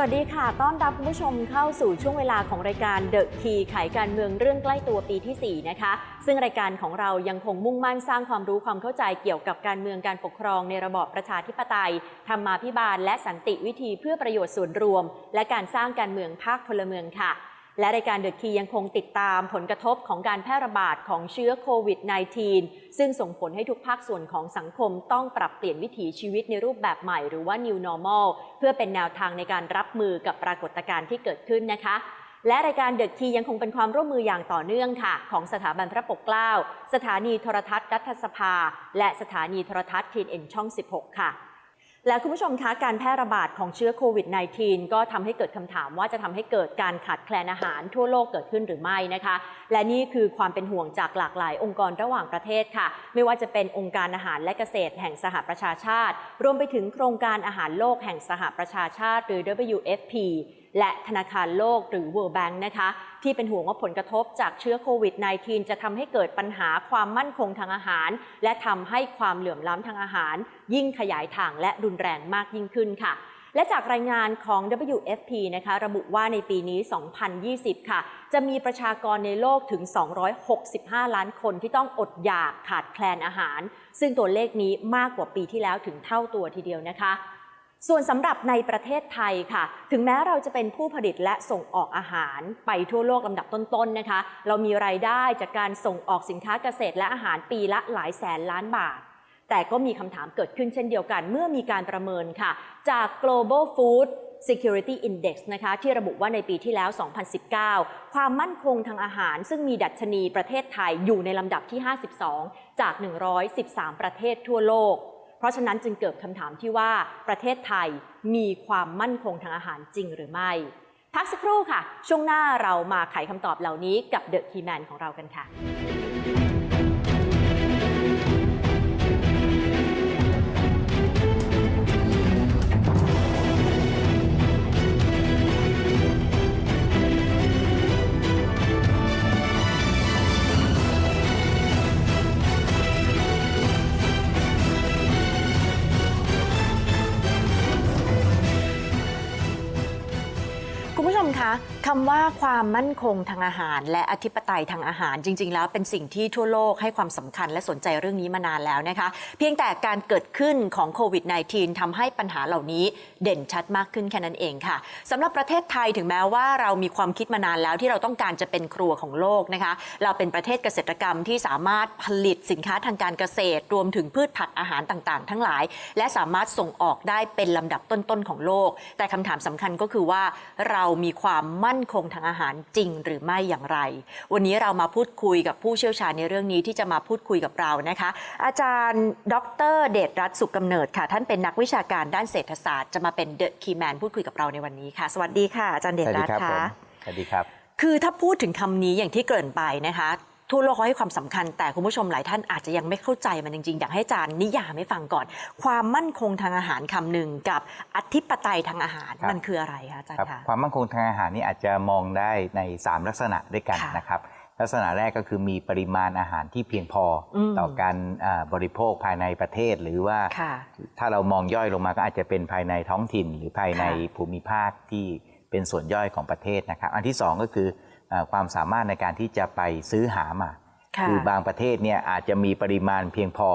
สวัสดีค่ะ ต้อนรับคุณผู้ชมเข้าสู่ช่วงเวลาของรายการ The Key ไขการเมืองเรื่องใกล้ตัวปีที่ 4 นะคะ ซึ่งรายการของเรายังคงมุ่งมั่นสร้างความรู้ความเข้าใจเกี่ยวกับการเมืองการปกครองในระบอบประชาธิปไตย ธรรมาภิบาล และสันติวิธีเพื่อประโยชน์ส่วนรวม และการสร้างการเมืองภาคพลเมืองค่ะ และรายการเดอะคียังคงติดตามผลกระทบของการแพร่ระบาดของเชื้อโควิด -19 ซึ่งส่งผลให้ทุกภาคส่วนของสังคมต้องปรับเปลี่ยนวิถีชีวิตในรูปแบบใหม่หรือว่า New Normal เพื่อเป็นแนวทางในการรับมือกับปรากฏการณ์ที่เกิดขึ้นนะคะและรายการเดอะคียังคงเป็นความร่วมมืออย่างต่อเนื่องค่ะ ของสถาบันพระปกเกล้า สถานีโทรทัศน์รัฐสภา และสถานีโทรทัศน์ทีเอ็นช่อง 16 ค่ะ และคุณผู้ชมคะการแพร่ระบาดของเชื้อโควิด -19 ก็ทำให้เกิดคำถามว่าจะทำให้เกิดการขาดแคลนอาหารทั่วโลกเกิดขึ้นหรือไม่นะคะ และนี่คือความเป็นห่วงจากหลากหลายองค์กรระหว่างประเทศค่ะ ไม่ว่าจะเป็นองค์การอาหารและเกษตรแห่งสหประชาชาติ รวมไปถึงโครงการอาหารโลกแห่งสหประชาชาติ หรือ WFP และธนาคารโลกหรือ World Bank นะคะ ที่เป็นห่วงว่าผลกระทบจากเชื้อโควิด -19 จะทำให้เกิดปัญหาความมั่นคงทางอาหาร และทำให้ความเหลื่อมล้ำทางอาหาร ยิ่งขยายทางและรุนแรงมากยิ่งขึ้นค่ะและจากรายงานของ WFP นะคะระบุว่าในปีนี้ 2020 ค่ะ จะมีประชากรในโลกถึง 265 ล้านคนที่ต้องอดอยากขาดแคลนอาหาร ซึ่งตัวเลขนี้มากกว่าปีที่แล้วถึงเท่าตัวทีเดียวนะคะ ส่วนสำหรับในประเทศไทยค่ะ ถึงแม้เราจะเป็นผู้ผลิตและส่งออกอาหารไปทั่วโลกลำดับต้นๆนะคะ เรามีรายได้จากการส่งออกสินค้าเกษตรและอาหารปีละหลายแสนล้านบาท แต่ก็มีคำถามเกิดขึ้นเช่นเดียวกัน เมื่อมีการประเมินค่ะ จาก global food security index นะคะที่ระบุว่าในปีที่แล้ว 2019 ความมั่นคงทางอาหาร ซึ่งมีดัชนีประเทศไทยอยู่ในลำดับที่ 52 จาก 113 ประเทศทั่วโลก เพราะฉะนั้นจึงเกิดคำถามที่ว่าประเทศไทยมีความมั่นคงทางอาหารจริงหรือไม่ พักสักครู่ค่ะ ช่วงหน้าเรามาไขคำตอบเหล่านี้กับเดอะคีแมนของเรากันค่ะ คะ คำว่าความมั่นคงทางอาหาร และอธิปไตยทางอาหารจริง ๆ แล้วเป็นสิ่งที่ทั่วโลกให้ความสำคัญและสนใจเรื่องนี้มานานแล้วนะคะ เพียงแต่การเกิดขึ้นของโควิด -19 ทำให้ปัญหาเหล่านี้เด่นชัดมากขึ้นแค่นั้นเองค่ะสำหรับประเทศไทยถึงแม้ว่าเรามีความคิดมานานแล้วที่เราต้องการจะเป็นครัวของโลกนะคะ เราเป็นประเทศเกษตรกรรมที่สามารถผลิตสินค้าทางการเกษตร รวมถึงพืชผักอาหารต่างๆ ทั้งหลาย และสามารถส่งออกได้เป็นลำดับต้นๆของโลก แต่คำถามสำคัญก็คือว่าเรามีความมั่นคงทางอาหารจริงหรือไม่อย่างไร วันนี้เรามาพูดคุยกับผู้เชี่ยวชาญในเรื่องนี้ที่จะมาพูดคุยกับเรานะคะ อาจารย์ ดร เดชรัตน์สุขกำเนิดค่ะ ท่านเป็นนักวิชาการด้านเศรษฐศาสตร์จะมาเป็นเดอะคีแมนพูดคุยกับเราในวันนี้ค่ะ สวัสดีค่ะอาจารย์เดชรัตน์ผมค่ะสวัสดีครับคือถ้าพูดถึงคำนี้อย่างที่เกริ่นไปนะคะ ทั่วโลกเขาให้ความสำคัญ แต่คุณผู้ชมหลายท่านอาจจะยังไม่เข้าใจมันจริงๆ อยากให้อาจารย์นิยามให้ฟังก่อน ความมั่นคงทางอาหารคำหนึ่งกับอธิปไตยทางอาหารครับมันคืออะไรคะอาจารครับย์คะความมั่นคงทางอาหารนี่อาจจะมองได้ใน 3 ลักษณะด้วยกันค่ะนะครับลักษณะแรกก็คือมีปริมาณอาหารที่เพียงพออมต่อการอ่าบริโภคภายในประเทศหรือว่าค่ะถ้าเรามองย่อยลงมาก็อาจจะเป็นภายในท้องถิ่น หรือภายในค่ะภูมิภาคที่เป็นส่วนย่อยของประเทศนะครับ อันที่สองก็คืออา ความสามารถในการที่จะไปซื้อหามาค่ะคือบางประเทศเนี่ยอาจจะมีปริมาณเพียงพอ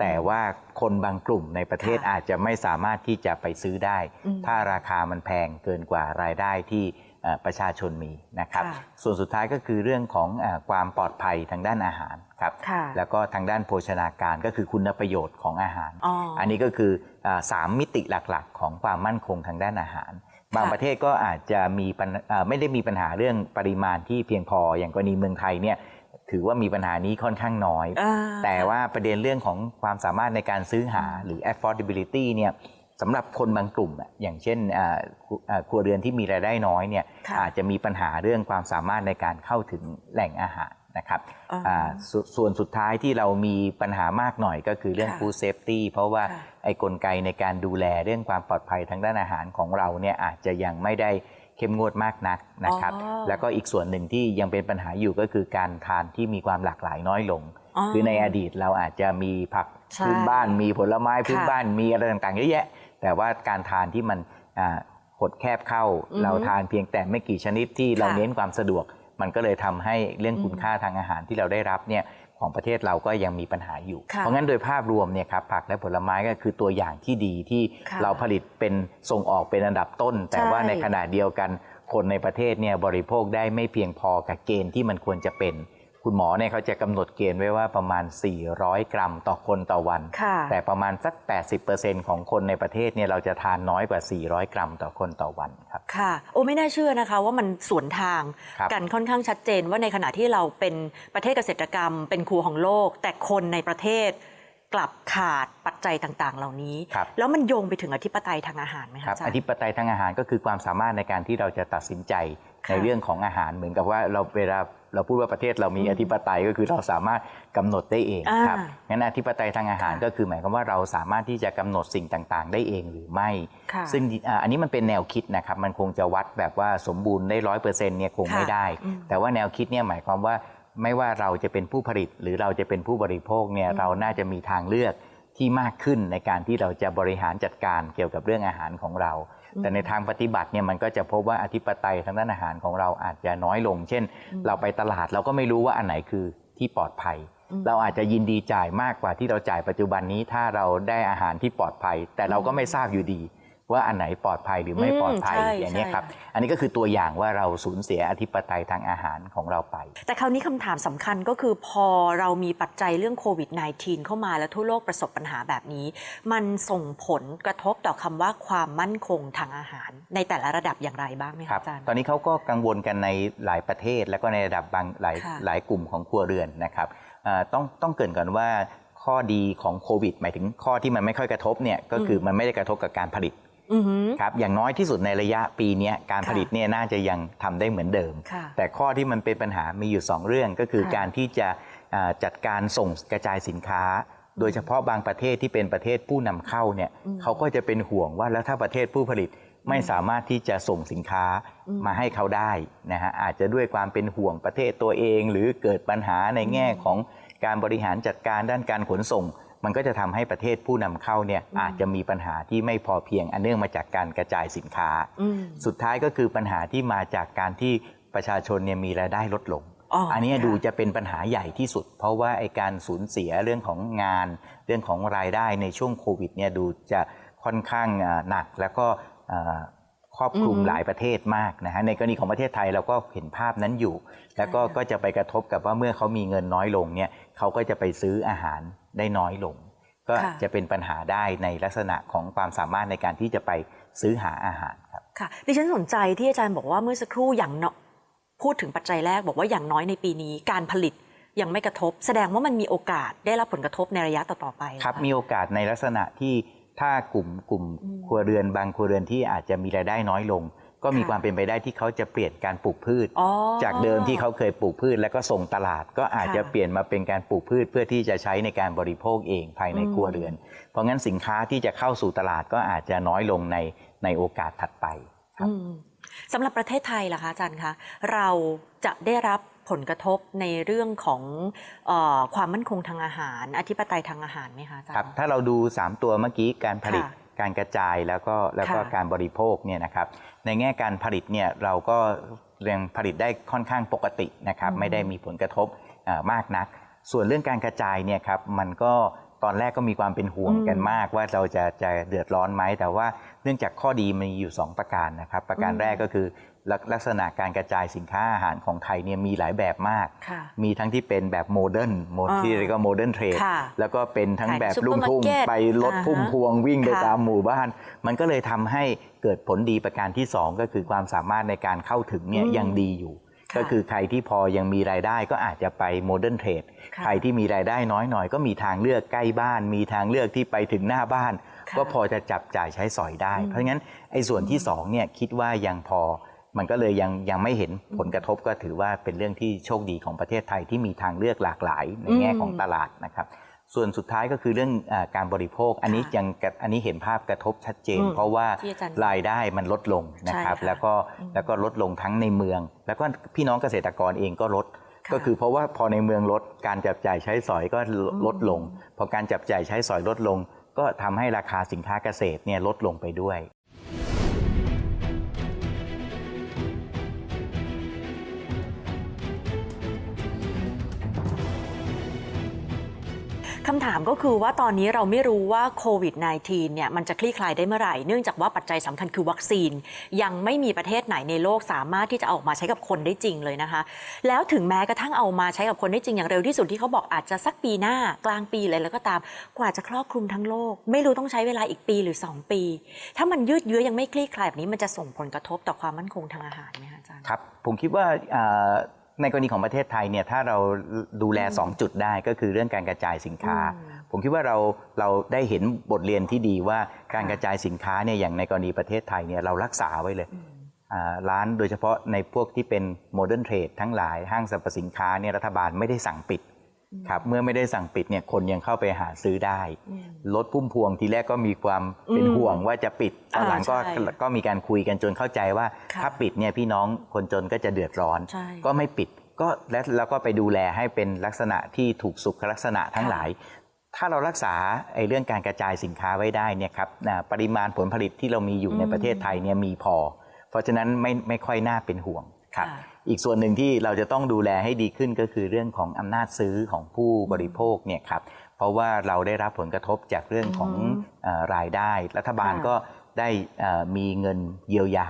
แต่ว่าคนบางกลุ่มในประเทศค่ะอาจจะไม่สามารถที่จะไปซื้อได้อืมถ้าราคามันแพงเกินกว่ารายได้ที่เอ่อประชาชนมีนะครับค่ะส่วนสุดท้ายก็คือเรื่องของเออความปลอดภัยทางด้านอาหารครับค่ะแล้วก็ทางด้านโภชนาการก็คือคุณประโยชน์ของอาหารอ๋ออันนี้ก็คืออ่าสามมิติหลักๆ ของความมั่นคงทางด้านอาหาร บางค่ะประเทศก็อาจจะมีปัญเอ่อไม่ได้มีปัญหาเรื่องปริมาณที่เพียงพออย่างกรณีเมืองไทยเนี่ยถือว่ามีปัญหานี้ค่อนข้างน้อยอ่าแต่ว่าประเด็นเรื่องของความสามารถในการซื้อหาหรือ affordability เนี่ยสำหรับคนบางกลุ่มอะอย่างเช่นอ่าครัวอ่าครัวเรือนที่มีรายได้น้อยเนี่ยค่ะอาจจะมีปัญหาเรื่องความสามารถในการเข้าถึงแหล่งอาหาร นะครับอ่าอ่าสส่วนสุดท้ายที่เรามีปัญหามากหน่อยก็คือเรื่องค่ะ food safety เพราะว่าค่ะไอ้กลไกในการดูแลเรื่องความปลอดภัยทางด้านอาหารของเราเนี่ยอาจจะยังไม่ได้เข้มงวดมากนักนะครับอ๋อแล้วก็อีกส่วนหนึ่งที่ยังเป็นปัญหาอยู่ก็คือการทานที่มีความหลากหลายน้อยลง คือในอดีตเราอาจจะมีผักใช่พื้นบ้านมีผลไม้พื้นค่ะบ้านมีอะไรต่างๆเยอะแยะ แต่ว่าการทานที่มันอ่าหดแคบเข้าอือฮึเราทานเพียงแต่ไม่กี่ชนิดที่เราค่ะเน้นความสะดวก มันก็เลยทำให้เรื่องคุณค่าทางอาหารที่เราได้รับเนี่ยของประเทศเราก็ยังมีปัญหาอยู่ค่ะเพราะงั้นโดยภาพรวมเนี่ยครับผักและผลไม้ก็คือตัวอย่างที่ดีที่ค่ะเราผลิตเป็นส่งออกเป็นอันดับต้น แต่ใช่ว่าในขณะเดียวกันคนในประเทศเนี่ยบริโภคได้ไม่เพียงพอกับเกณฑ์ที่มันควรจะเป็น คุณหมอเนี่ยเขาจะกำหนดเกณฑ์ไว้ว่าประมาณ 400 กรัมต่อคนต่อวันค่ะแต่ประมาณสัก 80%ของคนในประเทศเนี่ยเราจะทานน้อยกว่า 400 กรัมต่อคนต่อวันครับ ค่ะ โอ้ไม่น่าเชื่อนะคะว่ามันสวนทางครับกันค่อนข้างชัดเจนว่าในขณะที่เราเป็นประเทศเกษตรกรรม เป็นครูของโลก แต่คนในประเทศกลับขาดปัจจัยต่างๆ เหล่านี้ครับแล้วมันโยงไปถึงอธิปไตยทางอาหารไหมคคะรับอาจารอย์ธิปไตยทางอาหารก็คือความสามารถในการที่เราจะตัดสินใจค่ะในเรื่องของอาหารเหมือนกับว่าเราเวลา เราพูดว่าประเทศเรามีอธิปไตยก็คือเราสามารถกำหนดได้เองอ่าครับงั้นอธิปไตยทางอาหารค่ะก็คือหมายความว่าเราสามารถที่จะกำหนดสิ่งต่างๆ ได้เองหรือไม่ค่ะซึ่งอ่าอันนี้มันเป็นแนวคิดนะครับมันคงจะวัดแบบว่าสมบูรณ์ได้ร้อยเปอร์เซ็นต์เนี่ยคงไม่ค่ะได้อืมแต่ว่าแนวคิดเนี่ยหมายความว่าไม่ว่าเราจะเป็นผู้ผลิตหรือเราจะเป็นผู้บริโภคเนี่ยอืมเราน่าจะมีทางเลือกที่มากขึ้นในการที่เราจะบริหารจัดการเกี่ยวกับเรื่องอาหารของเรา แต่ในทางปฏิบัติเนี่ยมันก็จะพบว่าอธิปไตยทางด้านอาหารของเราอาจจะน้อยลง เช่นอืมเราไปตลาดเราก็ไม่รู้ว่าอันไหนคือที่ปลอดภัยอืมเราอาจจะยินดีจ่ายมากกว่าที่เราจ่ายปัจจุบันนี้ถ้าเราได้อาหารที่ปลอดภัย แต่เราก็ไม่ทราบอยู่ดี ว่าอันไหนปลอดภัยหรือไม่ปลอดภัยอืมใช่อย่างนี้ยครับใช่อันนี้ก็คือตัวอย่างว่าเราสูญเสียอธิปไตยทางอาหารของเราไป แต่คราวนี้คำถามสำคัญก็คือพอเรามีปัจจัยเรื่องโควิด -19 เข้ามาแล้วทั่วโลกประสบปัญหาแบบนี้ มันส่งผลกระทบต่อคำว่าความมั่นคงทางอาหาร ในแต่ละระดับอย่างไรบ้างไหมคคะรับอาจารย์ตอนนี้เขาก็กังวลกันในหลายประเทศ แล้วก็ในระดับบางหลายค่ะหลายกลุ่มของครัวเรือนนะครับเอ่อต้องต้องเกรินก่อนว่าข้อดีของโควิด หมายถึงข้อที่มันไม่ค่อยกระทบเนี่ยก็คือมันไม่ได้กระทบกับการผลิตอือหือ ครับอย่างน้อยที่สุดในระยะปีเนี้ยการค่ะผลิตเนี่ยน่าจะยังทำได้เหมือนเดิมค่ะแต่ข้อที่มันเป็นปัญหามีอยู่ 2 เรื่องก็คือค่ะการที่จะอ่าจัดการส่งกระจายสินค้า โดยเฉพาะบางประเทศที่เป็นประเทศผู้นำเข้าเนี่ยอืมเขาก็จะเป็นห่วงว่าแล้วถ้าประเทศผู้ผลิตไม่สามารถที่จะส่งสินค้าอืมมาให้เขาได้นะฮะอาจจะด้วยความเป็นห่วงประเทศตัวเอง หรือเกิดปัญหาในแง่ของการบริหารจัดการด้านการขนส่ง มันก็จะทำให้ประเทศผู้นำเข้าเนี่ยอืมอาจจะมีปัญหาที่ไม่พอเพียงอันเนื่องมาจากการกระจายสินค้าอืมสุดท้ายก็คือปัญหาที่มาจากการที่ประชาชนเนี่ยมีรายได้ลดลงอ๋ออันนี้ค่ะดูจะเป็นปัญหาใหญ่ที่สุด เพราะว่าไอการสูญเสียเรื่องของงาน เรื่องของรายได้ในช่วงโควิดเนี่ยดูจะค่อนข้างอ่าหนักแล้วก็อ่า ครอบคลุมอืมหลายประเทศมากนะฮะในกรณีของประเทศไทยเราก็เห็นภาพนั้นอยู่ แล้วก็ใช่ค่ะก็จะไปกระทบกับว่าเมื่อเขามีเงินน้อยลงเนี่ยเขาก็จะไปซื้ออาหารได้น้อยลง ก็ค่ะจะเป็นปัญหาได้ในลักษณะของความสามารถในการที่จะไปซื้อหาอาหารครับค่ะดิฉันสนใจที่อาจารย์บอกว่าเมื่อสักครู่อย่างเนาะพูดถึงปัจจัยแรกบอกว่าอย่างน้อยในปีนี้การผลิตยังไม่กระทบ แสดงว่ามันมีโอกาสได้รับผลกระทบในระยะต่อๆไปครับเหอคะมีโอกาสในลักษณะที่ ถ้ากลุ่มกลุ่มอืมครัวเรือนบางครัวเรือนที่อาจจะมีรายได้น้อยลง ก็มีค่ะความเป็นไปได้ที่เขาจะเปลี่ยนการปลูกพืชอ๋อจากเดิมที่เขาเคยปลูกพืช แล้วก็ส่งตลาด ก็อาจจะค่ะเปลี่ยนมาเป็นการปลูกพืช เพื่อที่จะใช้ในการบริโภคเองภายในอืมครัวเรือน เพราะงั้นสินค้าที่จะเข้าสู่ตลาดก็อาจจะน้อยลงในในโอกาสถัดไปครับอืมสำหรับประเทศไทยล่ะคะอาจารย์คะเราจะได้รับ ผลกระทบในเรื่องของเออความมั่นคงทางอาหาร อธิปไตยทางอาหารไหมคะอาจารย์ครับถ้าเราดู 3 ตัวเมื่อกี้การผลิตค่ะการกระจายแล้วก็แล้วก็ค่ะการบริโภคเนี่ยนะครับในแง่การผลิตเนี่ยเราก็ยังผลิตได้ค่อนข้างปกตินะครับอืมไม่ได้มีผลกระทบเอ่อมากนัก ส่วนเรื่องการกระจายเนี่ยครับมันก็ตอนแรกก็มีความเป็นห่วงกันมากว่าเราจะจะเดือดร้อนไหมแต่ว่าเนื่องจากข้อดีมีอยู่ 2 ประการนะครับ ประการอืมแรกก็คือ ลักลักษณะการกระจายสินค้าอาหารของไทยเนี่ยมีหลายแบบมากค่ะมีทั้งที่เป็นแบบโมเดิร์นโมอ่าที่เรียกว่าโมเดิร์นเทรดค่ะแล้วก็เป็นทั้งขายแบบซุปเปอร์ลุ่มทุ่งมาร์เก็ตไปรถอ่าฮะพุ่มพวงวิ่งไปค่ะตามหมู่บ้าน มันก็เลยทำให้เกิดผลดีประการที่ 2 ก็คือความสามารถในการเข้าถึงเนี่ยอืมยังดีอยู่ค่ะก็คือใครที่พอยังมีรายได้ก็อาจจะไปโมเดิร์นเทรดค่ะใครที่มีรายได้น้อยหน่อยก็มีทางเลือกใกล้บ้าน มีทางเลือกที่ไปถึงหน้าบ้านค่ะก็พอจะจับจ่ายใช้สอยได้อืมเพราะงั้นไอ้ส่วนที่2เนี่ยคิดว่ายังพอ มันก็เลยยังยังไม่เห็นผลกระทบก็ถือว่าเป็นเรื่องที่โชคดีของประเทศไทยที่มีทางเลือกหลากหลายในแง่ของตลาดนะครับส่วนสุดท้ายก็คือเรื่องอาการบริโภค อันนี้ค่ะยังกระอันนี้เห็นภาพกระทบชัดเจนอืมเพราะว่าที่อาจารย์รายได้มันลดลงนะครับใช่ค่ะแล้วก็อืมแล้วก็ลดลงทั้งในเมือง แล้วก็พี่น้องเกษตรกรเองก็ลดค่ะก็คือเพราะว่าพอในเมืองลดการจับจ่ายใช้สอยก็ลดอืมลดลง พอการจับจ่ายใช้สอยลดลง ก็ทำให้ราคาสินค้าเกษตรเนี่ยลดลงไปด้วย คำถามก็คือว่าตอนนี้เราไม่รู้ว่าโควิด -19 เนี่ยมันจะคลี่คลายได้เมื่อไหร่ เนื่องจากว่าปัจจัยสำคัญคือวัคซีน ยังไม่มีประเทศไหนในโลกสามารถที่จะออกมาใช้กับคนได้จริงเลยนะคะ แล้วถึงแม้กระทั่งเอามาใช้กับคนได้จริงอย่างเร็วที่สุดที่เขาบอกอาจจะสักปีหน้ากลางปีเลยแล้วก็ตามกว่าจะครอบคลุมทั้งโลก ไม่รู้ต้องใช้เวลาอีกปีหรือ 2 ปี ถ้ามันยืดเยื้อยังไม่คลี่คลายแบบนี้มันจะส่งผลกระทบต่อความมั่นคงทางอาหารไหมคะอาจารย์ครับผมคิดว่า ในกรณีของประเทศไทยเนี่ยถ้าเราดูแล 2 จุดได้ก็คือเรื่องการกระจายสินค้าอืมผมคิดว่าเราเราได้เห็นบทเรียนที่ดีว่าการกระจายสินค้าเนี่ยอย่างในกรณีประเทศไทยเนี่ยเรารักษาไว้เลยอ่าร้านโดยเฉพาะในพวกที่เป็นโมเดิร์นเทรดทั้งหลายห้างสรรพสินค้าเนี่ยรัฐบาลไม่ได้สั่งปิด ครับเมื่อไม่ได้สั่งปิดเนี่ยคนยังเข้าไปหาซื้อได้รถพุ่มพวงทีแรกก็มีความเป็นอืมห่วงว่าจะปิดตอนหลังก็อ่าใช่ก็มีการคุยกันจนเข้าใจว่าค่ะถ้าปิดเนี่ยพี่น้องคนจนก็จะเดือดร้อนใช่ก็ไม่ปิดก็และแล้วก็ไปดูแลให้เป็นลักษณะที่ถูกสุขลักษณะทั้งหลาย ถ้าเรารักษาไอ้เรื่องการกระจายสินค้าไว้ได้เนี่ยครับอ่าปริมาณผลผลิตที่เรามีอยู่ในประเทศไทยเนี่ยมีพอ เพราะฉะนั้นไม่ไม่ค่อยน่าเป็นห่วงครับค่ะ อีกส่วนหนึ่งที่เราจะต้องดูแลให้ดีขึ้นก็คือเรื่องของอำนาจซื้อของผู้บริโภคเนี่ยครับเพราะว่าเราได้รับผลกระทบจากเรื่องของอืมเอ่อรายได้ รัฐบาลค่ะก็ได้เอ่อมีเงินเยียวยา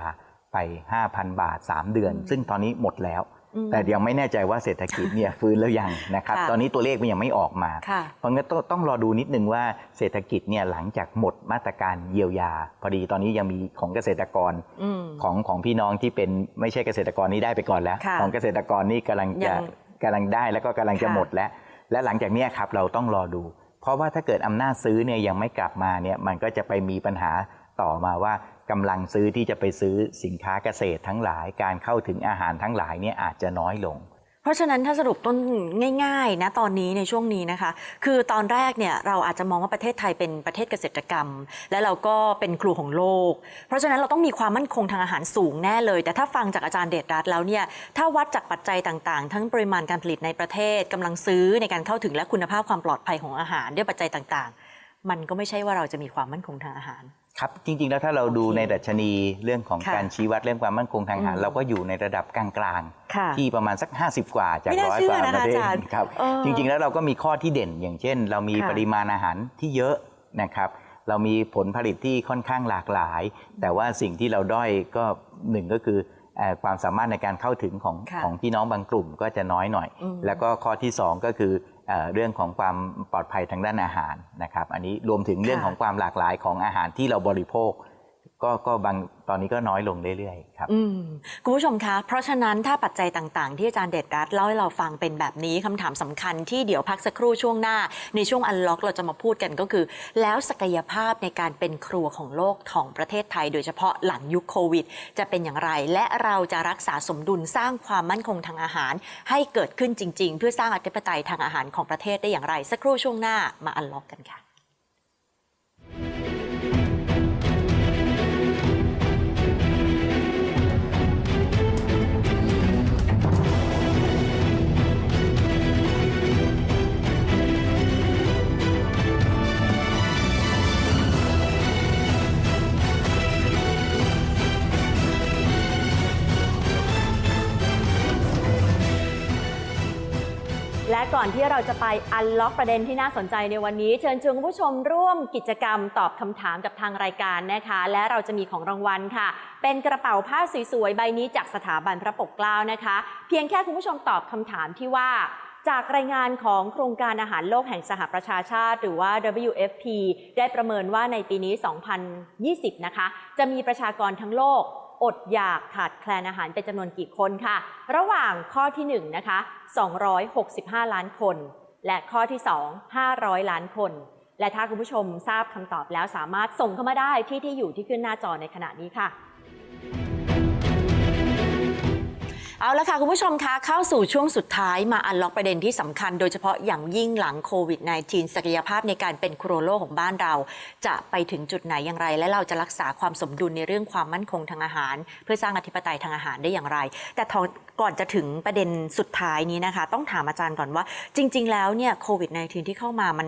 ไป 5,000 บาท 3 เดือนอืมซึ่งตอนนี้หมดแล้วอืม แต่ยังไม่แน่ใจว่าเศรษฐกิจเนี่ยฟื้นแล้วยังนะครับค่ะตอนนี้ตัวเลขมันยังไม่ออกมาค่ะเพราะงั้นต้องต้องรอดูนิดนึงว่าเศรษฐกิจเนี่ยหลังจากหมดมาตรการเยียวยา พอดีตอนนี้ยังมีของเกษตรกรอืมของของพี่น้องที่เป็นไม่ใช่เกษตรกรนี่ได้ไปก่อนแล้วค่ะของเกษตรกรนี่กำลังยัจะงกำลังได้แล้วก็กำลังจะค่ะหมดแล้ว และหลังจากเนี้ยครับเราต้องรอดู เพราะว่าถ้าเกิดอำนาจซื้อเนี่ยยังไม่กลับมาเนี่ยมันก็จะไปมีปัญหา ต่อมาว่ากำลังซื้อที่จะไปซื้อสินค้าเกษตรทั้งหลาย การเข้าถึงอาหารทั้งหลายเนี่ยอาจจะน้อยลง เพราะฉะนั้นถ้าสรุปต้นง่ายๆนะตอนนี้ในช่วงนี้นะคะ คือตอนแรกเนี่ยเราอาจจะมองว่าประเทศไทยเป็นประเทศเกษตรกรรม และเราก็เป็นครูของโลก เพราะฉะนั้นเราต้องมีความมั่นคงทางอาหารสูงแน่เลย แต่ถ้าฟังจากอาจารย์เดชรัตน์แล้วเนี่ยถ้าวัดจากปัจจัยต่างๆ ทั้งปริมาณการผลิตในประเทศกำลังซื้อในการเข้าถึงและคุณภาพความปลอดภัยของอาหารด้วยปัจจัยต่างๆ มันก็ไม่ใช่ว่าเราจะมีความมั่นคงทางอาหาร ครับจริงๆ แล้วถ้าเราดูโอเคในดัชนีเรื่องของค่ะการชี้วัดเรื่องความมั่นคงทางอาหาร อืมเราก็อยู่ในระดับกลางค่ะๆที่ประมาณสัก 50 กว่าจากไม่น่าร้อยเชื่กอว่านะคะประเทศอาจารย์ครับเออจริงๆ แล้วเราก็มีข้อที่เด่น อย่างเช่น เรามีค่ะปริมาณอาหารที่เยอะนะครับเรามีผลผลิตที่ค่อนข้างหลากหลาย แต่ว่าสิ่งที่เราด้อยก็หนึ่งก็คือเอ่อ ความสามารถในการเข้าถึงของค่ะของพี่น้องบางกลุ่มก็จะน้อยหน่อยอืมแล้วก็ข้อที่สองก็คือเอ่อเรื่องของความปลอดภัยทางด้านอาหารนะครับ อันนี้รวมถึงเรื่องค่ะของความหลากหลายของอาหารที่เราบริโภค ก็ก็บางตอนนี้ก็น้อยลงเรื่อยๆครับคุณผู้ชมคะ เพราะฉะนั้นถ้าปัจจัยต่างๆ ที่อาจารย์เดชรัตเล่าให้เราฟังเป็นแบบนี้คำถามสำคัญที่เดี๋ยวพักสักครู่ช่วงหน้า ในช่วงอันล็อกเราจะมาพูดกันก็คือ แล้วศักยภาพในการเป็นครัวของโลกของประเทศไทย โดยเฉพาะหลังยุคโควิด จะเป็นอย่างไร และเราจะรักษาสมดุลสร้างความมั่นคงทางอาหาร ให้เกิดขึ้นจริง ๆ เพื่อสร้างอธิปไตยทางอาหารของประเทศได้อย่างไร สักครู่ช่วงหน้ามาอันล็อกกันค่ะ อนที่เราจะไปอันล็อกประเด็นที่น่าสนใจในวันนี้ เชิญชวนคุณผู้ชมร่วมกิจกรรมตอบคำถามกับทางรายการนะคะ และเราจะมีของรางวัลค่ะ เป็นกระเป๋าผ้าสวยๆใบนี้จากสถาบันพระปกเกล้านะคะ เพียงแค่คุณผู้ชมตอบคำถามที่ว่าจากรายงานของโครงการอาหารโลกแห่งสหประชาชาติ หรือว่า WFP ได้ประเมินว่าในปีนี้ 2020 นะคะ จะมีประชากรทั้งโลก อดอยากขาดแคลนอาหารเป็นจำนวนกี่คนค่ะ ระหว่างข้อที่1นะคะ265 ล้านคน และข้อที่ 2 500 ล้านคน และถ้าคุณผู้ชมทราบคำตอบแล้วสามารถส่งเข้ามาได้ที่ที่อยู่ที่ขึ้นหน้าจอในขณะนี้ค่ะ เอาละค่ะ คุณผู้ชมคะเข้าสู่ช่วงสุดท้ายมาอันล็อกประเด็นที่สำคัญโดยเฉพาะอย่างยิ่งหลังโควิด -19 ศักยภาพในการเป็นครัวโลกของบ้านเรา จะไปถึงจุดไหนอย่างไร และเราจะรักษาความสมดุลในเรื่องความมั่นคงทางอาหาร เพื่อสร้างอธิปไตยทางอาหารได้อย่างไร แต่ก่อนจะถึงประเด็นสุดท้ายนี้นะคะ ต้องถามอาจารย์ก่อนว่า จริง ๆ แล้วเนี่ยโควิด -19 ที่เข้ามามัน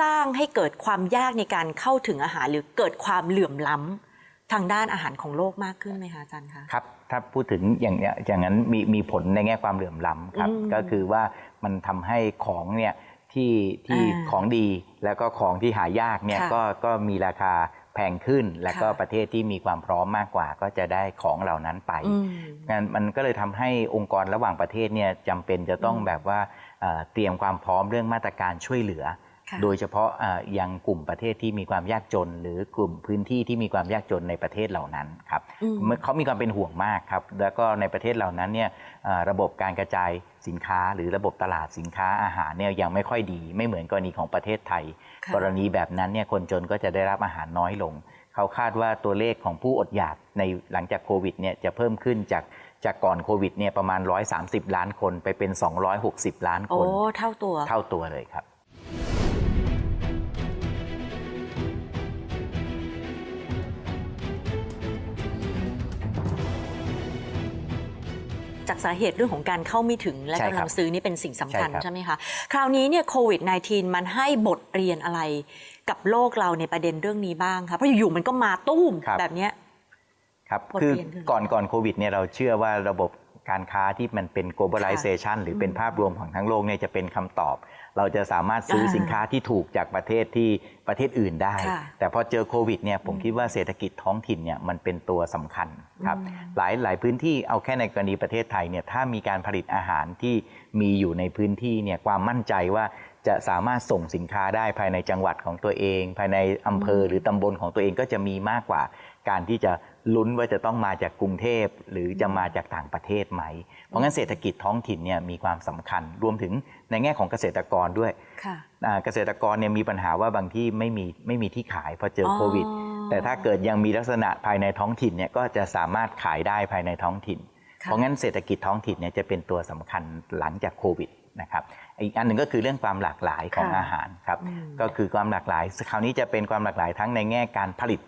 สร้างให้เกิดความยากในการเข้าถึงอาหารหรือเกิดความเหลื่อมล้ำ ทางด้านอาหารของโลกมากขึ้นไหมคะอาจารย์คะ ครับ ถ้าพูดถึงอย่างเนี้ยอย่างนั้นมีมีผลในแง่ความเหลื่อมล้ำครับ อืมก็คือว่ามันทำให้ของเนี่ยที่ที่อ่าของดีแล้วก็ของที่หายากเนี่ยค่ะก็ก็มีราคาแพงขึ้น แล้วก็ค่ะ ประเทศที่มีความพร้อมมากกว่า ก็จะได้ของเหล่านั้นไป อืม งั้นมันก็เลยทำให้องค์กรระหว่างประเทศเนี่ยจำเป็นจะต้องอืมแบบว่าเอ่อเตรียมความพร้อมเรื่องมาตรการช่วยเหลือค่ะ โดยเฉพาะเอ่อยังกลุ่มประเทศที่มีความยากจน หรือกลุ่มพื้นที่ที่มีความยากจนในประเทศเหล่านั้นครับอืมเขามีความเป็นห่วงมากครับ แล้วก็ในประเทศเหล่านั้นเนี่ยเอ่อระบบการกระจายสินค้า หรือระบบตลาดสินค้าอาหารเนี่ยยังไม่ค่อยดี ไม่เหมือนกรณีของประเทศไทยค่ะกรณีแบบนั้นเนี่ยคนจนก็จะได้รับอาหารน้อยลง เขาคาดว่าตัวเลขของผู้อดอยากในหลังจากโควิดเนี่ยจะเพิ่มขึ้นจากจากก่อนโควิดเนี่ยประมาณ 130 ล้านคนไปเป็น 260 ล้านโอ้คนเท่าตัว เท่าตัวเลยครับ จากสาเหตุเรื่องของการเข้าไม่ถึงและใช่กำครัลับงซื้อนี่เป็นสิ่งสำคัญใช่ครับ ใช่ไหมคะ คราวนี้เนี่ยโควิด -19 มันให้บทเรียนอะไร กับโลกเราในประเด็นเรื่องนี้บ้างคะเพราะอยู่ๆมันก็มาตุ้มแบบเนี้ย ครับบทคือเรียนคืออะไรก่อนก่อนโควิดเนี่ยเราเชื่อว่าระบบ การค้าที่มันเป็น globalization หรือเป็นภาพรวมของทั้งโลกเนี่ยจะเป็นคำตอบ เราจะสามารถซื้ออาสินค้าที่ถูกจากประเทศที่ประเทศอื่นได้ค่ะแต่พอเจอโควิดเนี่ยผมคิดว่าเศรษฐกิจท้องถิ่นเนี่ยมันเป็นตัวสำคัญครับอืมหลายหลายพื้นที่เอาแค่ในกรณีประเทศไทยเนี่ยถ้ามีการผลิตอาหารที่มีอยู่ในพื้นที่เนี่ยความมั่นใจว่าจะสามารถส่งสินค้าได้ภายในจังหวัดของตัวเอง ภายในอำเภอหรือตำบลของตัวเองก็จะมีมากกว่า การที่จะลุ้นว่าจะต้องมาจากกรุงเทพหรือจะมาจากต่างประเทศไหม เพราะงั้นเศรษฐกิจท้องถิ่นเนี่ยมีความสำคัญ รวมถึงในแง่ของเกษตรกรด้วยค่ะอ่าเกษตรกรเนี่ยมีปัญหาว่าบางที่ไม่มีไม่มีที่ขายพอเจอโควิด แต่ถ้าเกิดยังมีลักษณะภายในท้องถิ่นเนี่ยก็จะสามารถขายได้ภายในท้องถิ่นค่ะเพราะงั้นเศรษฐกิจท้องถิ่นเนี่ยจะเป็นตัวสำคัญหลังจากโควิดนะครับอีกอันหนึ่งก็คือเรื่องความหลากหลายของค่ะอาหารครับอืมก็คือความหลากหลายคราวนี้จะเป็นความหลากหลายทั้งในแง่การผลิต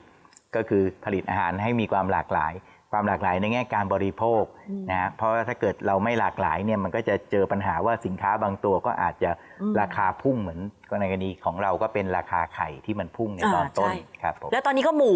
ก็คือผลิตอาหารให้มีความหลากหลาย ความหลากหลายในแง่การบริโภค นะฮะเพราะว่าถ้าเกิดเราไม่หลากหลายเนี่ยมันก็จะเจอปัญหาว่าสินค้าบางตัวก็อาจจะอืมราคาพุ่งเหมือนในกรณีของเราก็เป็นราคาไข่ที่มันพุ่งในตอนอ่าต้นใช่ครับผมแล้วตอนนี้ก็หมู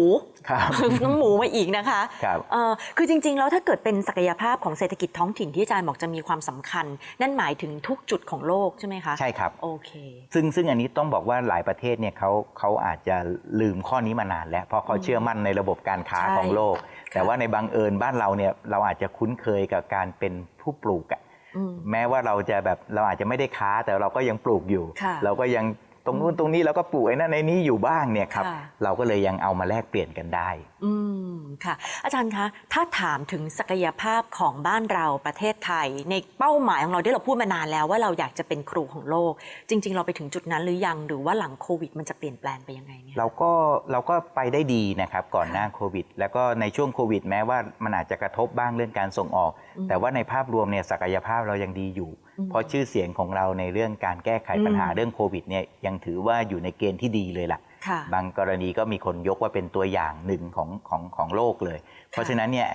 ครับน้ำหมูมาอีกนะคะครับเอ่อคือจริง ๆ แล้วถ้าเกิดเป็นศักยภาพของเศรษฐกิจท้องถิ่นที่อาจารย์บอกจะมีความสำคัญ นั่นหมายถึงทุกจุดของโลกใช่ไหมคะใช่ครับโอเค ซึ่งซึ่งอันนี้ต้องบอกว่าหลายประเทศเนี่ยเขาเขาอาจจะลืมข้อนี้มานานแล้วเพราะเขาเชื่อมั่นในระบบการค้าใช่ของโลกค่ะแต่ว่าในบางเอิญบ้านเราเนี่ยเราอาจจะคุ้นเคยกับการเป็นผู้ปลูกอะอืมแม้ว่าเราจะแบบเราอาจจะไม่ได้ค้าแต่เราก็ยังปลูกอยู่ค่ะเราก็ยังตรงนู้นตรงนี้เราก็ปลูกไอ้นั่นไอ้นี้อยู่บ้างเนี่ยครับค่ะเราก็เลยยังเอามาแลกเปลี่ยนกันได้ อืมค่ะ อาจารย์คะ ถ้าถามถึงศักยภาพของบ้านเราประเทศไทย ในเป้าหมายของเราที่เราพูดมานานแล้วว่าเราอยากจะเป็นครูของโลก จริง ๆ เราไปถึงจุดนั้นหรือยังหรือว่าหลังโควิด มันจะเปลี่ยนแปลงไปยังไงเนี่ย เราก็เราก็ไปได้ดีนะครับก่อนหน้าโควิด แล้วก็ในช่วงโควิด แม้ว่ามันอาจจะกระทบบ้างเรื่องการส่งออก อืมแต่ว่าในภาพรวมเนี่ยศักยภาพเรายังดีอยู่ อืมเพราะชื่อเสียงของเราในเรื่องการแก้ไขปัญหาอืม เรื่องโควิดเนี่ยยังถือว่าอยู่ในเกณฑ์ที่ดีเลยล่ะค่ะ บางกรณีก็มีคนยกว่าเป็นตัวอย่างหนึ่งของของของโลกเลย เพราะฉะนั้นเนี่ย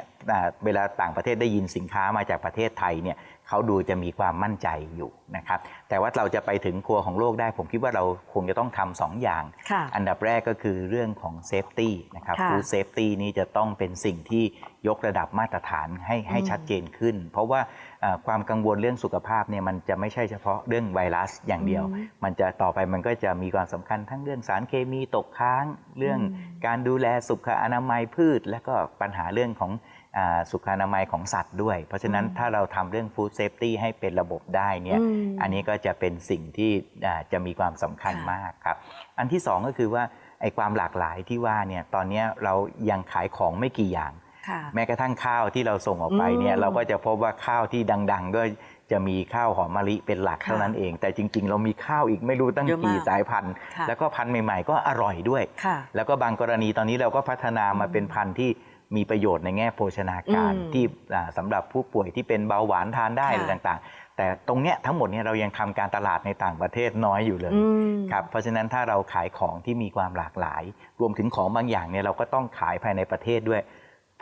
เวลาต่างประเทศได้ยินสินค้ามาจากประเทศไทยเนี่ยเขาดูจะมีความมั่นใจอยู่นะครับ แต่ว่าเราจะไปถึงครัวของโลกได้ ผมคิดว่าเราคงจะต้องทำสองอย่างค่ะอันดับแรกก็คือเรื่องของเซฟตี้นะครับค่ะฟู้ดเซฟตี้นี่จะต้องเป็นสิ่งที่ยกระดับมาตรฐานให้ให้อืมชัดเจนขึ้น เพราะว่าเอ่อความกังวลเรื่องสุขภาพเนี่ยมันจะไม่ใช่เฉพาะเรื่องไวรัสอย่างเดียวอืมมันจะต่อไปมันก็จะมีความสำคัญทั้งเรื่องสารเคมีตกค้าง เรื่องอืมการดูแลสุขอนามัยพืช และก็ปัญหาเรื่องของอา สุขอนามัยของสัตว์ด้วย เพราะฉะนั้นอืมถ้าเราทำเรื่องฟู้ดเซฟตี้ให้เป็นระบบได้เนี่ยอืมอันนี้ก็จะเป็นสิ่งที่อ่าจะมีความสำคัญค่ะมากครับ อันที่สองก็คือว่าไอ้ความหลากหลายที่ว่าเนี่ยตอนเนี้ยเรายังขายของไม่กี่อย่างค่ะแม้กระทั่งข้าวที่เราส่งออกไปเนี่ยอืมเราก็จะพบว่าข้าวที่ดัง ๆ ก็จะมีข้าวหอมมะลิเป็นหลักค่ะเท่านั้นเอง แต่จริง ๆ เรามีข้าวอีกไม่รู้ตั้งเยอะมากกี่สายพันธุ์ค่ะแล้วก็พันธุ์ใหม่ ๆ ก็อร่อยด้วยค่ะแล้วก็บางกรณีตอนนี้เราก็พัฒนามาเป็นพันธุ์ที่ มีประโยชน์ในแง่โภชนาการอืมที่อ่าสำหรับผู้ป่วยที่เป็นเบาหวานทานได้ค่ะอะไรต่างๆ แต่ตรงเนี้ยทั้งหมดเนี่ยเรายังทำการตลาดในต่างประเทศน้อยอยู่เลยอืมครับเพราะฉะนั้นถ้าเราขายของที่มีความหลากหลาย รวมถึงของบางอย่างเนี่ยเราก็ต้องขายภายในประเทศด้วย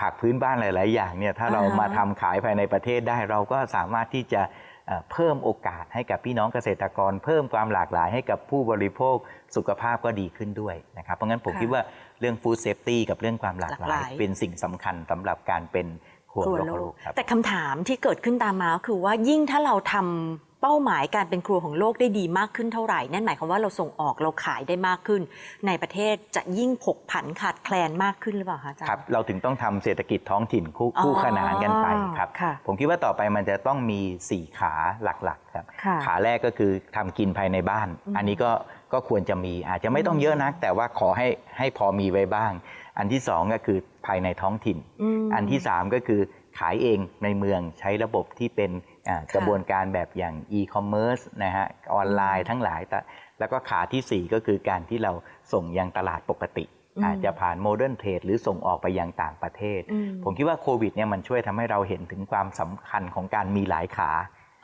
ผักพื้นบ้านหลาย ๆ อย่างเนี่ยถ้าเราอ่าฮะมาทำขายภายในประเทศได้เราก็สามารถที่จะเอ่อเพิ่มโอกาสให้กับพี่น้องเกษตรกร เพิ่มความหลากหลายให้กับผู้บริโภคสุขภาพก็ดีขึ้นด้วยนะครับเพราะงั้นผมค่ะคิดว่าเรื่องฟู้ดเซฟตี้กับเรื่องความหลากหหลากหลาลายยเป็นสิ่งสำคัญสำหรับการเป็นครัวครัวโลโลกกครับแต่คำถามที่เกิดขึ้นตามมาก็คือว่ายิ่งถ้าเราทำ เป้าหมายการเป็นครัวของโลกได้ดีมากขึ้นเท่าไหร่ นั่นหมายความว่าเราส่งออกเราขายได้มากขึ้น ในประเทศจะยิ่งผกผันขาดแคลนมากขึ้นหรือเปล่าคะอาจารย์ ครับ เราถึงต้องทำเศรษฐกิจท้องถิ่นคู่อ๋อคู่ขนานกันไปครับ ค่ะผมคิดว่าต่อไปมันจะต้องมี 4 ขาหลักๆครับค่ะขาแรกก็คือทำกินภายในบ้าน อืม อันนี้ก็ก็ควรจะมีอาจจะไม่ต้องเยอะนัก แต่ว่าขอให้ให้พอมีไว้บ้าง อันที่2ก็คือภายในท้องถิ่น ม อันที่ 3 ก็คือขายเองในเมืองใช้ระบบที่เป็นอ่า กระบวนการแบบอย่าง e-commerce นะฮะออนไลน์ทั้งหลายแต่แล้วก็ขาทีสี่ 4 ก็คือการที่เราส่งยังตลาดปกติอืมอาจจะผ่านโมเดิร์นเทรดหรือส่งออกไปยังต่างประเทศอืมผมคิดว่าโควิดเนี่ยมันช่วยทำให้เราเห็นถึงความสำคัญของการมีหลายขา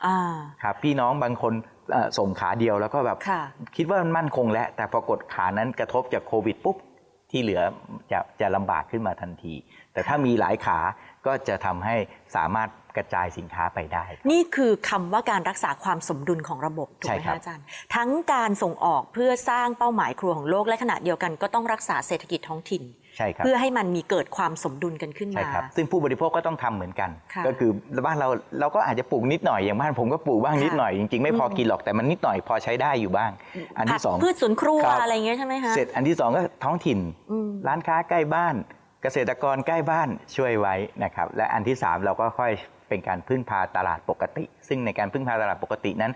อ่าครับพี่น้องบางคนเอ่อส่งขาเดียวแล้วก็แบบค่ะคิดว่ามันมั่นคงแล้วแต่ปรากฏขานั้นกระทบจากโควิดปุ๊บ ที่เหลือจะจะลำบากขึ้นมาทันที แต่ถ้ามีหลายขาก็จะทำให้สามารถกระจายสินค้าไปได้ นี่คือคำว่าการรักษาความสมดุลของระบบถูกใช่ไหมครัคะบอาจารย์ ทั้งการส่งออกเพื่อสร้างเป้าหมายครัวของโลกและขณะเดียวกันก็ต้องรักษาเศรษฐกิจท้องถิ่น ใช่ครับเพื่อให้มันมีเกิดความสมดุลกันขึ้นใช่มาครับซึ่งผู้บริโภคก็ต้องทำเหมือนกันค่ะก็คือบ้านเราเราก็อาจจะปลูกนิดหน่อยอย่างบ้านผมก็ปลูกบ้างค่ะนิดหน่อยจริงๆไม่พออมกินหรอกแต่มันนิดหน่อยพอใช้ได้อยู่บ้าง อันที่สองผักพืชสวนครัวครับอะไรอย่างเงี้ยใช่ไหมคะเสร็จอันที่สองก็ท้องถิ่นอืมร้านค้าใกล้บ้าน เกษตรกรใกล้บ้านช่วยไว้นะครับและอันที่3เราก็ค่อยเป็นการพึ่งพาตลาดปกติ ซึ่งในการพึ่งพาตลาดปกตินั้น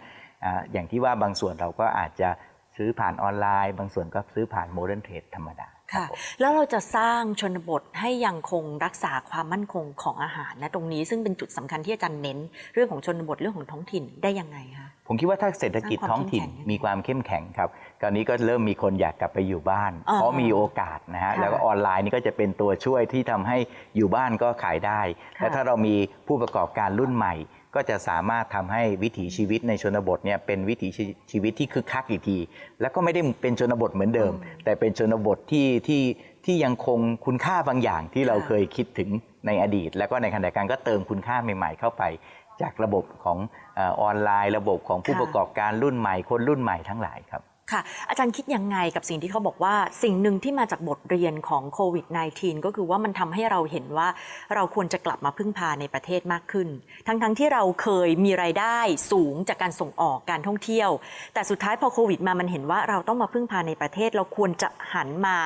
อาอย่างที่ว่าบางส่วนเราก็อาจจะซื้อผ่านออนไลน์ บางส่วนก็ซื้อผ่านโมเดิร์นเทรดธรรมดารับ ค่ะผมแล้วเราจะสร้างชนบทให้ยังคงรักษาความมั่นคงของอาหารนะตรงนี้ซึ่งเป็นจุดสำคัญที่อาจารย์เน้น เรื่องของชนบทเรื่องของท้องถิ่นได้ยังไงคะผมคิดว่าถ้าเศรษฐกิจสร้างความท้องถิ่นเข้มแข็งมีความเข้มแข็งครับคราวนี้ก็เริ่มมีคนอยากกลับไปอยู่บ้านอ่าเพราะมีโอกาสนะฮะค่ะแล้วก็ออนไลน์นี่ก็จะเป็นตัวช่วยที่ทำให้อยู่บ้านก็ขายได้ค่ะและถ้าเรามีผู้ประกอบการรุ่นใหม่ ก็จะสามารถทำให้วิถีชีวิตในชนบทเนี่ยเป็นวิถีชีชีวิตที่คึกคักอีกที แล้วก็ไม่ได้เป็นชนบทเหมือนเดิม แต่เป็นชนบทที่ที่ที่ยังคงคุณค่าบางอย่างที่เราค่ะเคยคิดถึงในอดีต แล้วก็ในขณะเดียวกันก็เติมคุณค่าใหม่ ๆ เข้าไป จากระบบของเออออนไลน์ ระบบของผู้ค่ะประกอบการรุ่นใหม่คนรุ่นใหม่ทั้งหลายครับ ค่ะ อาจารย์คิดยังไงกับสิ่งที่เขาบอกว่า สิ่งหนึ่งที่มาจากบทเรียนของโควิด -19 ก็คือว่ามันทำให้เราเห็นว่าเราควรจะกลับมาพึ่งพาในประเทศมากขึ้น ทั้งๆทที่เราเคยมีรายได้สูงจากการส่งออกการท่องเที่ยว แต่สุดท้ายพอโควิดมามันเห็นว่าเราต้องมาพึ่งพาในประเทศเราควรจะหันมา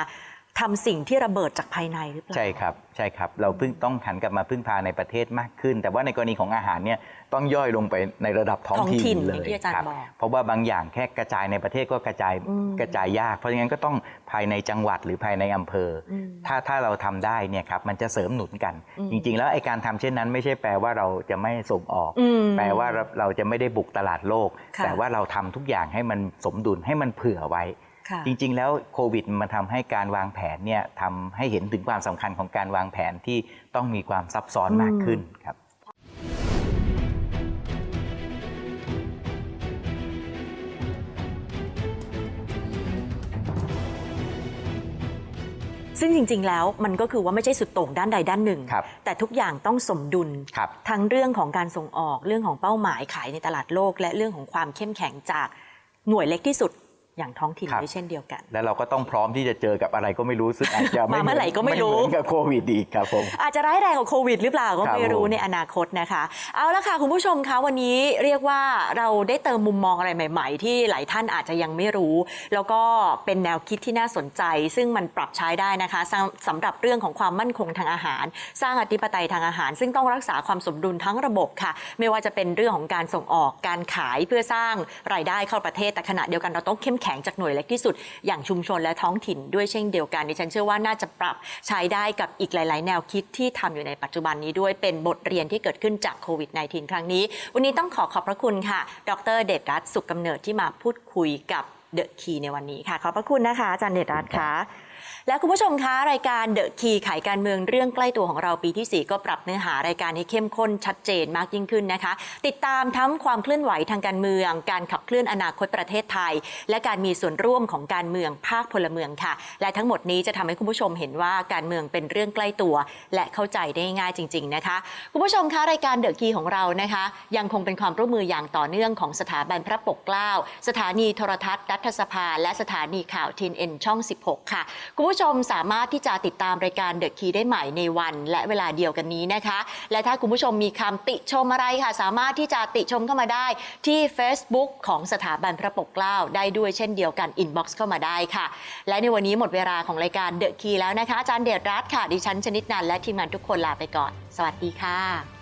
ทำสิ่งที่ระเบิดจากภายในหรือเปล่า ใช่ครับใช่ครับเราเพิ่งต้องหันกลับมาพึ่งพาในประเทศมากขึ้น แต่ว่าในกรณีของอาหารเนี่ยต้องย่อยลงไปในระดับท้องท้องถิ่ถิ่นนเลอย่างยที่อาจารย์ครับบอกเพราะว่าบางอย่างแค่กระจายในประเทศก็กระจายอืม กระจายยาก เพราะฉะนั้นก็ต้องภายในจังหวัดหรือภายในอำเภออมถ้าถ้าเราทำได้เนี่ยครับมันจะเสริมหนุนกัน อืม จริง ๆ แล้วไอ้การทำเช่นนั้น ไม่ใช่แปลว่าเราจะไม่ส่งออก อืม แปลว่าเราเราจะไม่ได้บุกตลาดโลก ค่ะแต่ว่าเราทำทุกอย่างให้มันสมดุลให้มันเผื่อไว้ ค่ะจริง ๆ แล้วโควิดมันทำให้การวางแผนเนี่ยทำให้เห็นถึงความสำคัญของการวางแผนที่ต้องมีความซับซ้อนมากขึ้นครับ ซึ่งจริง ๆ แล้วมันก็คือว่าไม่ใช่สุดโต่งด้านใดด้านหนึ่ง ครับแต่ทุกอย่างต้องสมดุล ครับ ทั้งเรื่องของการส่งออกเรื่องของเป้าหมายขายในตลาดโลก และเรื่องของความเข้มแข็งจากหน่วยเล็กที่สุด อย่างท้องถิ่นครับด้วยเช่นเดียวกัน แล้วเราก็ต้องพร้อมที่จะเจอกับอะไรก็ไม่รู้ซึ่งอาจจะมาเมื่อไหร่ก็ไม่รู้เหมือนกับโควิดอีกครับผมอาจจะร้ายแรงกว่าโควิดหรือเปล่าก็ครับไม่รู้ผมในอนาคตนะคะ เอาละค่ะคุณผู้ชมคะวันนี้เรียกว่าเราได้เติมมุมมองอะไรใหม่ ๆ ที่หลายท่านอาจจะยังไม่รู้ แล้วก็เป็นแนวคิดที่น่าสนใจ ซึ่งมันปรับใช้ได้นะคะสำสำหรับเรื่องของความมั่นคงทางอาหาร สร้างอธิปไตยทางอาหาร ซึ่งต้องรักษาความสมดุลทั้งระบบค่ะ ไม่ว่าจะเป็นเรื่องของการส่งออกการขายเพื่อสร้างรายได้เข้าประเทศแต่ขณะเดียวกันเราต้องเข้มแข็งข็งจากหน่วยเล็กที่สุด อย่างชุมชนและท้องถิ่นด้วยเช่นเดียวกันดิฉันเชื่อว่าน่าจะปรับใช้ได้กับอีกหลาย ๆ แนวคิดที่ทำอยู่ในปัจจุบันนี้ด้วยเป็นบทเรียนที่เกิดขึ้นจากโควิด -19 ครั้งนี้ วันนี้ต้องขอขอบพระคุณค่ะ ดรเดชรัตน์สุขกำเนิดที่มาพูดคุยกับเดอะคีในวันนี้ค่ะ ขอบพระคุณนะคะอาจารย์เดชรัตน์ค่ะ และคุณผู้ชมคะรายการเดอะคีขายการเมืองเรื่องใกล้ตัวของเราปีที่ 4 ก็ปรับเนื้อหารายการให้เข้มข้นชัดเจนมากยิ่งขึ้นนะคะ ติดตามทั้งความเคลื่อนไหวทางการเมือง การขับเคลื่อนอนาคตประเทศไทย และการมีส่วนร่วมของการเมืองภาคพลเมืองค่ะ และทั้งหมดนี้จะทำให้คุณผู้ชมเห็นว่าการเมืองเป็นเรื่องใกล้ตัว และเข้าใจได้ง่ายจริง ๆนะคะคุณผู้ชมคะรายการเดอะคีของเรานะคะ ยังคงเป็นความร่วมมืออย่างต่อเนื่องของสถาบันพระปกเกล้าสถานีโทรทัศน์รัฐสภา และสถานีข่าวทีนเอ็นช่อง 16 ค่ะคุณผู้ชมสามารถที่จะติดตามรายการ The Key ได้ใหม่ในวัน และเวลาเดียวกันนี้นะคะ และถ้าคุณผู้ชมมีคำติชมอะไรค่ะ สามารถที่จะติชมเข้ามาได้ที่ Facebook ของสถาบันพระปกเกล้าได้ด้วยเช่นเดียวกัน inbox เข้ามาได้ค่ะ และในวันนี้หมดเวลาของรายการ The Key แล้วนะคะอาจารย์เดชรัตน์ค่ะดิฉันชนิดนันและทีมงานทุกคนลาไปก่อน สวัสดีค่ะ